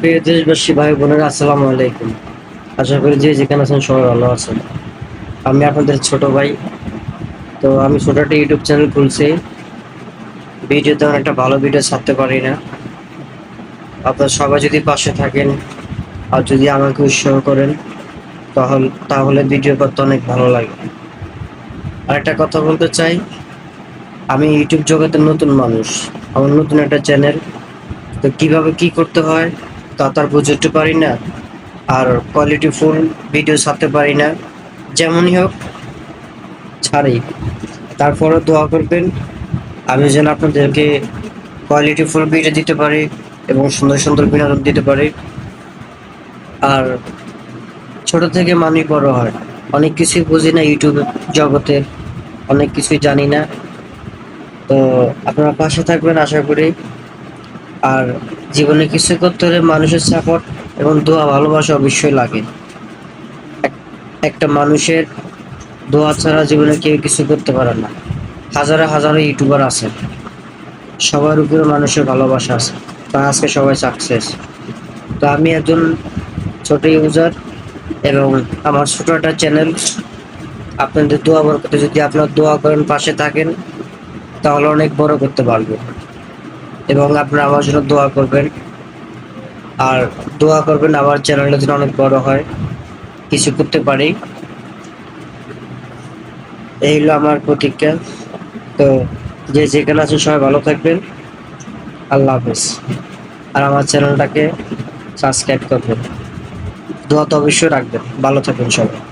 প্রিয় দেশবাসী, ভাই বোনেরা, আসসালামু আলাইকুম। আশা করি যে যেখানে আছেন সবাই ভালো আছেন। আমি আপনাদের ছোট ভাই। তো আমি ছোট একটা ইউটিউব চ্যানেল খুলছি। ভিডিও তেমন একটা ভালো ভিডিও ছাড়তে পারি না। আপনারা সবাই যদি পাশে থাকেন আর যদি আমাকে উৎসাহ করেন, তাহলে তাহলে ভিডিও করতে অনেক ভালো লাগে। আর একটা কথা বলতে চাই, আমি ইউটিউব জগতের নতুন মানুষ। আমার নতুন একটা চ্যানেল। তো কীভাবে কি করতে হয়? তা তার বুঝতে পারি না। আর কোয়ালিটি ফুল ভিডিও ছাড়তে পারি না। যেমনই হোক, ছাড়ি। তারপরে দোয়া করবেন আমি যেন আপনাদেরকে কোয়ালিটি ফুল ভিডিও দিতে পারি এবং সুন্দর সুন্দর বিনোদন দিতে পারি। আর ছোট থেকে মানুষ বড় হয়। অনেক কিছুই বুঝি না ইউটিউব জগতে, অনেক কিছুই জানি না। তো আপনারা পাশে থাকবেন, আশা করি। আর জীবনে কিছু করতে হলে মানুষের সাপোর্ট এবং দোয়া, ভালোবাসা অবশ্যই লাগে। এক- একটা মানুষের দোয়া ছাড়া জীবনে কেউ কিছু করতে পারে না। হাজারে হাজারো ইউটিউবার আছে। সবার উপরে মানুষের ভালোবাসা আছে। তা আজকে সবাই সাকসেস তো আমি একজন ছোট ইউজার এবং আমার ছোট একটা চ্যানেল আপনাদের দোয়া বরকতে যদি আপনার দোয়া করেন, পাশে থাকেন, তাহলে অনেক বড় করতে পারব। এবং আপনারা আমার জন্য দোয়া করবেন। আর দোয়া করবেন, আমার চ্যানেলটা যেন অনেক বড় হয়। কিছু করতে পারি। এই হলো আমার প্রতিজ্ঞা। তো যে যেখানে আছেন সবাই ভালো থাকবেন। আল্লাহ হাফেজ। আর আমার চ্যানেলটাকে সাবস্ক্রাইব করবেন। দোয়া তো অবশ্যই রাখবেন। ভালো থাকবেন সবাই।